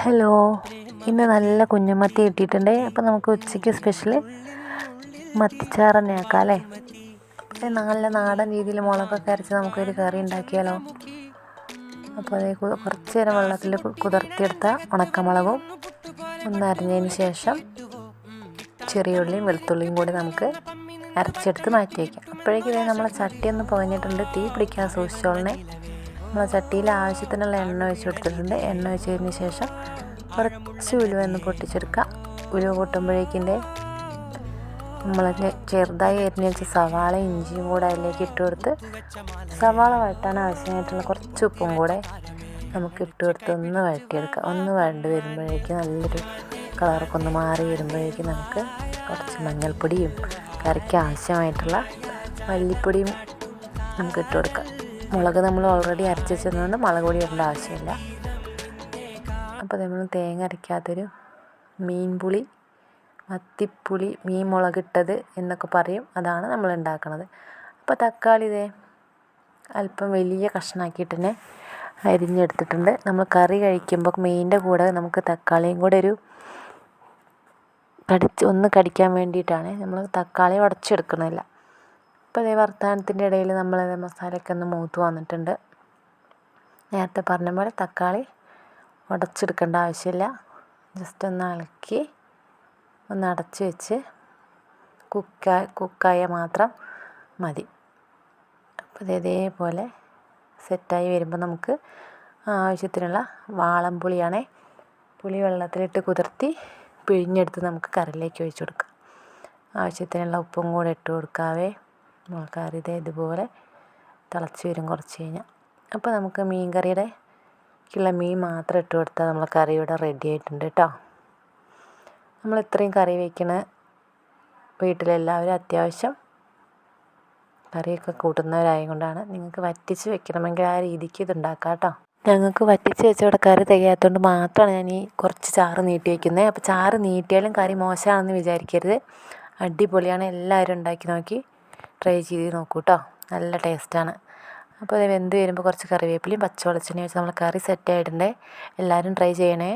Hello ഇന്ന് നല്ല കുഞ്ഞുമത്തി കിട്ടിയിട്ടുണ്ട്. അപ്പോൾ നമുക്ക് ഉച്ചയ്ക്ക് സ്പെഷ്യൽ മത്തിച്ചാറ് തന്നെ ആക്കാം അല്ലേ നല്ല നാടൻ രീതിയിൽ മുളകൊക്കെ അരച്ച് നമുക്കൊരു കറി ഉണ്ടാക്കിയാലോ? അപ്പോൾ അത് കുറച്ച് നേരം വെള്ളത്തിൽ കുതിർത്തിയെടുത്ത ഉണക്കമുളകും ഒന്ന് അരിഞ്ഞതിന് ശേഷം ചെറിയ ഉള്ളിയും വെളുത്തുള്ളിയും കൂടി നമുക്ക് അരച്ചെടുത്ത് മാറ്റി വയ്ക്കാം അപ്പോഴേക്കും നമ്മളെ ചട്ടി ഒന്ന് പുകഞ്ഞിട്ടുണ്ട്. തീ പിടിക്കാൻ സൂക്ഷിച്ചോളണേ. നമ്മളെ ചട്ടിയിൽ ആവശ്യത്തിനുള്ള എണ്ണ ഒഴിച്ച് കൊടുത്തിട്ടുണ്ട്. എണ്ണ ഒഴിച്ചതിന് ശേഷം കുറച്ച് ഉലുവ ഒന്ന് പൊട്ടിച്ചെടുക്കുക. ഉലുവ പൊട്ടുമ്പോഴേക്കിന്റെ നമ്മൾ ചെറുതായി അരിഞ്ഞ് വെച്ച സവാള ഇഞ്ചിയും കൂടെ അതിലേക്ക് ഇട്ട് കൊടുത്ത് സവാള വഴട്ടാൻ ആവശ്യമായിട്ടുള്ള കുറച്ച് ഉപ്പും കൂടെ നമുക്ക് ഇട്ട് കൊടുത്ത് ഒന്ന് വഴറ്റിയെടുക്കാം. ഒന്ന് വഴണ്ട് വരുമ്പോഴേക്കും നല്ലൊരു കളറൊക്കെ ഒന്ന് മാറി വരുമ്പോഴേക്കും നമുക്ക് കുറച്ച് മഞ്ഞൾപ്പൊടിയും കറിക്ക് ആവശ്യമായിട്ടുള്ള മല്ലിപ്പൊടിയും നമുക്ക് ഇട്ട് കൊടുക്കാം. മുളക് നമ്മൾ ഓൾറെഡി അരച്ച് വെച്ചതുകൊണ്ട് മുളക് പൊടി ഇടേണ്ട ആവശ്യമില്ല. അപ്പോൾ നമ്മൾ തേങ്ങ അരയ്ക്കാത്തൊരു മീൻ പുളി മത്തിപ്പുളി മീൻ മുളകിട്ടത് എന്നൊക്കെ പറയും. അതാണ് നമ്മൾ ഉണ്ടാക്കുന്നത് അപ്പോൾ തക്കാളി ഇതേ അല്പം വലിയ കഷ്ണാക്കിയിട്ട് തന്നെ അരിഞ്ഞെടുത്തിട്ടുണ്ട്. നമ്മൾ കറി കഴിക്കുമ്പോൾ മീനിന്റെ കൂടെ നമുക്ക് തക്കാളിയും കൂടെ ഒരു കടിച്ച് ഒന്ന് കടിക്കാൻ വേണ്ടിയിട്ടാണ്. നമ്മൾ തക്കാളി ഉടച്ചെടുക്കണില്ല അപ്പോൾ അതേ വർത്തമാനത്തിന്റെ ഇടയിൽ നമ്മൾ മസാലയൊക്കെ ഒന്ന് മൂത്ത് വന്നിട്ടുണ്ട്. നേരത്തെ പറഞ്ഞ പോലെ തക്കാളി ഉടച്ചെടുക്കേണ്ട ആവശ്യമില്ല. ജസ്റ്റ് ഒന്ന് ഇളക്കി ഒന്ന് അടച്ച് വെച്ച് കുക്കായ കുക്കായ മാത്രം മതി. അപ്പോൾ ഇത് ഇതേപോലെ സെറ്റായി വരുമ്പോൾ നമുക്ക് ആവശ്യത്തിനുള്ള വാളം പുളിയാണ് പുളി വെള്ളത്തിലിട്ട് കുതിർത്തി പിഴിഞ്ഞെടുത്ത് നമുക്ക് കറിയിലേക്ക് ഒഴിച്ചു കൊടുക്കാം. ആവശ്യത്തിനുള്ള ഉപ്പും കൂടെ ഇട്ട് കൊടുക്കാവേ. കറി ഇതേ ഇതുപോലെ തിളച്ച് വരും കുറച്ച് കഴിഞ്ഞാൽ അപ്പോൾ നമുക്ക് മീൻ കറിയുടെ ക്കുള്ള മീൻ മാത്രം ഇട്ട് കൊടുത്താൽ നമ്മളെ കറി ഇവിടെ റെഡി ആയിട്ടുണ്ട് കേട്ടോ നമ്മൾ ഇത്രയും കറി വയ്ക്കണ വീട്ടിലെല്ലാവരും അത്യാവശ്യം കറിയൊക്കെ കൂട്ടുന്നവരായത് കൊണ്ടാണ് നിങ്ങൾക്ക് വറ്റിച്ച് വെക്കണമെങ്കിൽ ആ രീതിക്ക് ഇത് ഉണ്ടാക്കാം കേട്ടോ ഞങ്ങൾക്ക് വറ്റിച്ച് വെച്ചവിടെ കറി തികയാത്തതുകൊണ്ട് മാത്രമാണ് ഞാൻ ഈ കുറച്ച് ചാറ് നീട്ടി വയ്ക്കുന്നത് അപ്പോൾ ചാറ് നീട്ടിയാലും കറി മോശമാണെന്ന് വിചാരിക്കരുത്. അടിപൊളിയാണ്. എല്ലാവരും ഉണ്ടാക്കി നോക്കി. ട്രൈ ചെയ്ത് നോക്കൂ കേട്ടോ നല്ല ടേസ്റ്റാണ് അപ്പോൾ അത് വെന്ത് വരുമ്പോൾ കുറച്ച് കറിവേപ്പിലയും പച്ചവെളിച്ചെണ്ണയും വെച്ച് നമ്മൾ കറി സെറ്റ് സെറ്റായിട്ടുണ്ട് എല്ലാവരും ട്രൈ ചെയ്യണേ.